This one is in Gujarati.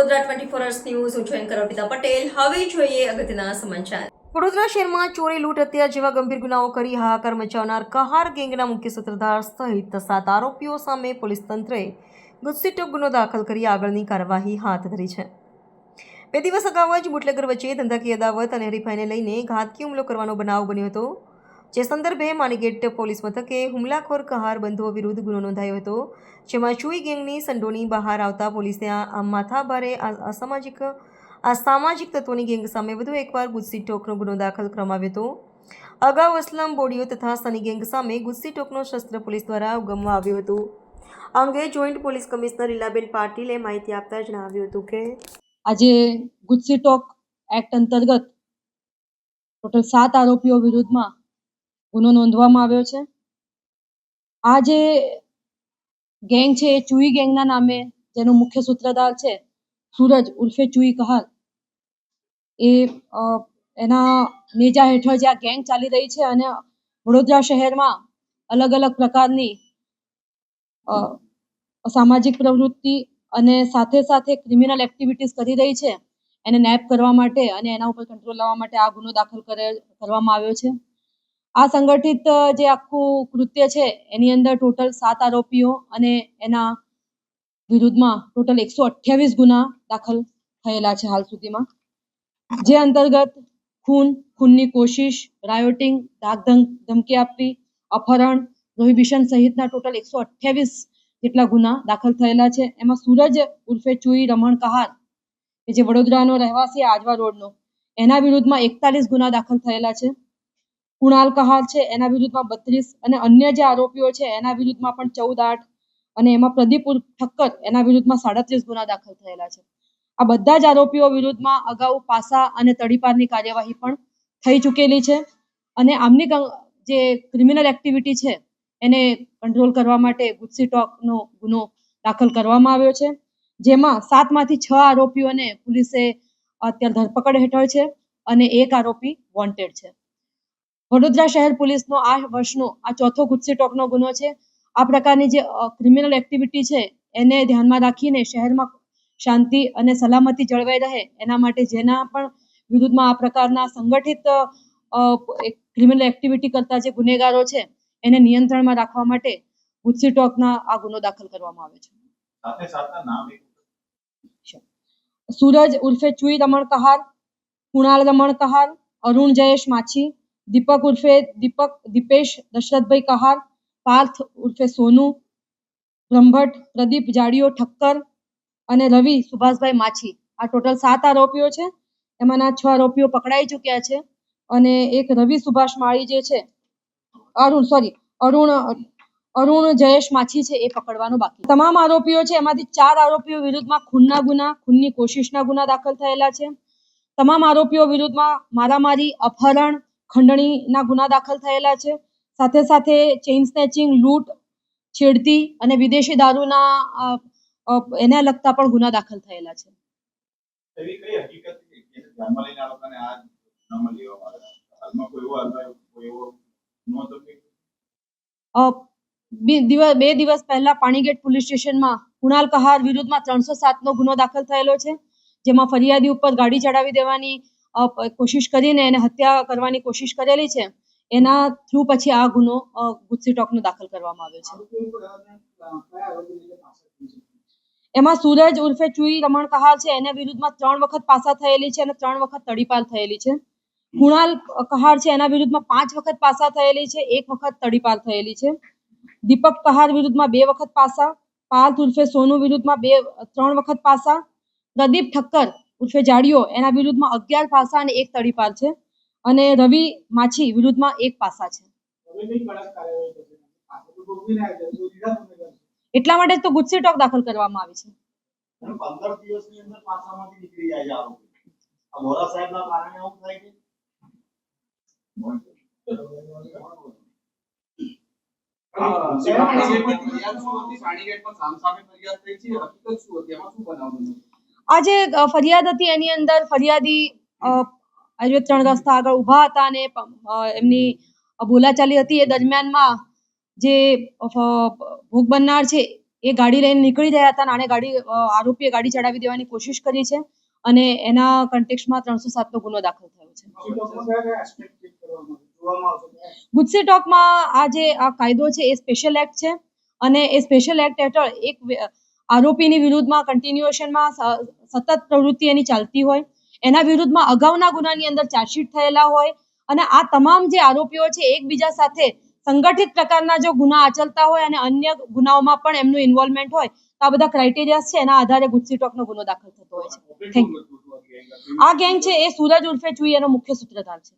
Vadodara twenty four hours news હું છું અર્પિતા પટેલ. હવે જોઈએ અગત્યના સમાચાર. વડોદરા શહેરમાં ચોરી, લૂંટ હત્યા જેવા ગંભીર ગુનાઓ કરી હાહાકાર મચાવનાર કહાર ગેંગના મુખ્ય સૂત્રધાર સહિત સાત આરોપીઓ સામે પોલીસ તંત્રએ ગુસ્સીટો ગુનો દાખલ કરી આગળની કાર્યવાહી હાથ ધરી છે. બે દિવસ અગાઉ જ બુટલેગર વચ્ચે ધંધાકીય અદાવત અને હરીફાઈને લઈને ઘાતકી હુમલો કરવાનો બનાવ બન્યો હતો. જે સંદર્ભે માનીગેટ પોલીસ મથકે હુમલાખોર કહાર બંધુઓ વિરુદ્ધ ગુનો નોંધાયો હતો, જેમાં ચુઈ ગેંગની સંડોની બહાર આવતા પોલીસે આ આ માથાભારે આ અસામાજિક અસામાજિક તત્વોની ગેંગ સામે વધુ એકવાર ગુસ્સી ટોકનો ગુનો દાખલ કરવામાં આવ્યો હતો. અગાઉ અસલમ બોડીઓ તથા સની ગેંગ સામે ગુસ્સી ટોકનો શસ્ત્ર પોલીસ દ્વારા ઉગમવામાં આવ્યું હતું. આ અંગે જોઈન્ટ પોલીસ કમિશનર લીલાબેન પાટીલે માહિતી આપતા જણાવ્યું હતું કે, આજે ગુજસી ટોક એક્ટ અંતર્ગત ટોટલ સાત આરોપીઓ વિરુદ્ધમાં ગુનો નોંધવામાં આવ્યો છે. આ જે ગેંગ છે, એ ચુઈ ગેંગના નામે જેનો મુખ્ય સૂત્રધાર છે, સૂરજ ઉર્ફે ચુઈ કહાલ. એ એના નેજા હેઠળ જે આ ગેંગ ચાલી રહી છે અને વડોદરા શહેરમાં અલગ અલગ પ્રકારની સામાજિક પ્રવૃત્તિ અને સાથે સાથે ક્રિમિનલ એક્ટિવિટીઝ કરી રહી છે, એને નેપ કરવા માટે અને એના ઉપર કંટ્રોલ લાવવા માટે આ ગુનો દાખલ કરે કરવામાં આવ્યો છે. આ સંગઠિત જે આખું કૃત્ય છે, એની અંદર ટોટલ સાત આરોપીઓ અને એના વિરુદ્ધમાં ટોટલ એકસો અઠ્યાવીસ ગુના દાખલ થયેલા છે હાલ સુધીમાં. જે અંતર્ગત ખૂન, ખૂનની કોશિશ, રાયોટિંગ, ધાક ધમ- ધમકી આપવી, અપહરણ, પ્રોહિબિશન સહિતના ટોટલ એકસો અઠ્યાવીસ જેટલા ગુના દાખલ થયેલા છે. એમાં સૂરજ ઉર્ફે ચુઈ રમણ કહાર, કે જે વડોદરાનો રહેવાસી આજવા રોડનો, એના વિરુદ્ધમાં એકતાલીસ ગુના દાખલ થયેલા છે. કુણાલ કહાર છે, એના વિરુદ્ધમાં બત્રીસ અને અન્ય જે આરોપીઓ છે, એના વિરુદ્ધમાં પણ ચૌદ, આઠ અને એમાં પ્રદીપ ઠક્કર એના વિરુદ્ધમાં સાડત્રીસ ગુના દાખલ થયેલા છે. આ બધા જ આરોપીઓ વિરુદ્ધમાં અગાઉ પાસા અને તડીપારની કાર્યવાહી પણ થઈ ચૂકેલી છે અને આમની જે ક્રિમિનલ એક્ટિવિટી છે, એને કંટ્રોલ કરવા માટે ગુસ્સી ટોકનો ગુનો દાખલ કરવામાં આવ્યો છે, જેમાં સાતમાંથી છ આરોપીઓને પોલીસે અત્યારે ધરપકડ હેઠળ છે અને એક આરોપી વોન્ટેડ છે. વડોદરા શહેર પોલીસનો આ વર્ષનો આ ચોથો ગુસ્સે ટોકનો ગુનો છે. આ પ્રકારની જે ક્રિમિનલ એક્ટિવિટી છે એને ધ્યાનમાં રાખીને શહેરમાં શાંતિ અને સલામતી જળવાઈ રહે એના માટે જેના પણ વિરુદ્ધમાં આ પ્રકારના સંગઠિત ક્રિમિનલ એક્ટિવિટી કરતા જે ગુનેગારો છે એને નિયંત્રણમાં રાખવા માટે ગુસ્સી ટોકના આ ગુનો દાખલ કરવામાં આવે છે. સુરજ ઉર્ફે ચુઈ રમણ કહાર કુણાલ રમણ કહાર અરુણ જયેશ માછી દીપક ઉર્ફે દીપક દીપેશ દશરથભાઈ કહાર પાર્થ ઉર્ફે સોનુ બ્રહ્મભટ્ટ પ્રદીપ જાડીઓ ઠક્કર અને રવિ સુભાષભાઈ માછી. આ ટોટલ સાત આરોપીઓ છે. એમાંના છ આરોપીઓ પકડાઈ ચૂક્યા છે અને એક રવિ સુભાષ માળી જે છે, અરુણ સોરી અરુણ અરુણ જયેશ માછી છે એ પકડવાનો બાકી. તમામ આરોપીઓ છે, એમાંથી ચાર આરોપીઓ વિરુદ્ધમાં ખૂનના ગુના, ખૂનની કોશિશના ગુના દાખલ થયેલા છે. તમામ આરોપીઓ વિરુદ્ધમાં મારામારી, અપહરણ ખંડણીના ગુના દાખલ થયેલા છે. સાથે સાથે ચેઇન સ્નેચિંગ લૂંટ છેડતી અને વિદેશી દારૂના એને લગતા પણ ગુના દાખલ થયેલા છે. બે દિવસ પહેલા પાણીગેટ પોલીસ સ્ટેશનમાં કુણાલ કહાર વિરુદ્ધમાં ત્રણસો સાતનો ગુનો દાખલ થયેલો છે. જેમાં ફરિયાદી ઉપર ગાડી ચડાવી દેવાની કોશિશ કરીને એને હત્યા કરવાની કોશિશ કરેલી છે. એના થ્રુ પછી આ ગુનો અ, ગુસ્સી ટોકનો દાખલ કરવામાં આવ્યો છે. એમાં સૂરજ ઉર્ફે ચુઈ રમણ કહાર છે. એના વિરુદ્ધમાં ત્રણ વખત પાસા થયેલી છે અને ત્રણ વખત તડીપાલ થયેલી છે. કુણાલ કહાર છે એના વિરુદ્ધમાં પાંચ વખત પાસા થયેલી છે એક વખત તડીપાલ થયેલી છે. દીપક કહાર વિરુદ્ધમાં બે વખત પાસા પાર્થ ઉર્ફે સોનુ વિરુદ્ધમાં બે ત્રણ વખત પાસા. પ્રદીપ ઠક્કર ઉર્ફે જાડીઓ એના વિરુદ્ધમાં અગિયાર પાસા અને એક તડીપાર છે. અને રવિ માછી વિરુદ્ધમાં એક પાસા છે. એટલા માટે જ તો ગુસ્સી ટોક દાખલ કરવામાં આવી છે. પંદર દિવસની અંદર પાસામાંથી નીકળી જાય છે આરોપી આ વોરા સાહેબના કારણે આવું થાય છે? આ જે ફરિયાદ હતી એની અંદર. ફરિયાદી હાઈવે ત્રણ રસ્તા આગળ ઊભા હતા અને એમની બોલાચાલી હતી. એ દરમિયાનમાં જે ભોગ બનનાર છે, એ ગાડી લઈને નીકળી રહ્યા હતા અને ગાડી આરોપીએ ગાડી ચડાવી દેવાની કોશિશ કરી છે અને એના કન્ટેક્સમાં ત્રણસો સાતનો ગુનો દાખલ થયો છે. ગુજસે ટોકમાં આ જે આ કાયદો છે, એ સ્પેશિયલ એક્ટ છે અને એ સ્પેશિયલ એક્ટ હેઠળ એક આરોપીની વિરુદ્ધમાં કન્ટિન્યુએશનમાં સતત પ્રવૃત્તિ એની ચાલતી હોય. એના વિરુદ્ધમાં અગાઉના ગુનાની અંદર ચાર્જશીટ થયેલા હોય અને આ તમામ જે આરોપીઓ છે એકબીજા સાથે સંગઠિત પ્રકારના જો ગુના આચરતા હોય અને અન્ય ગુનાઓમાં પણ એમનું ઇન્વોલ્વમેન્ટ હોય, તો આ બધા ક્રાઇટેરિયાસ છે. એના આધારે ગુજસીટોકનો ગુનો દાખલ થતો હોય છે. થેન્ક યુ આ ગેંગ છે એ સુરજ ઉર્ફે ચુઈ એનો મુખ્ય સૂત્રધાર છે.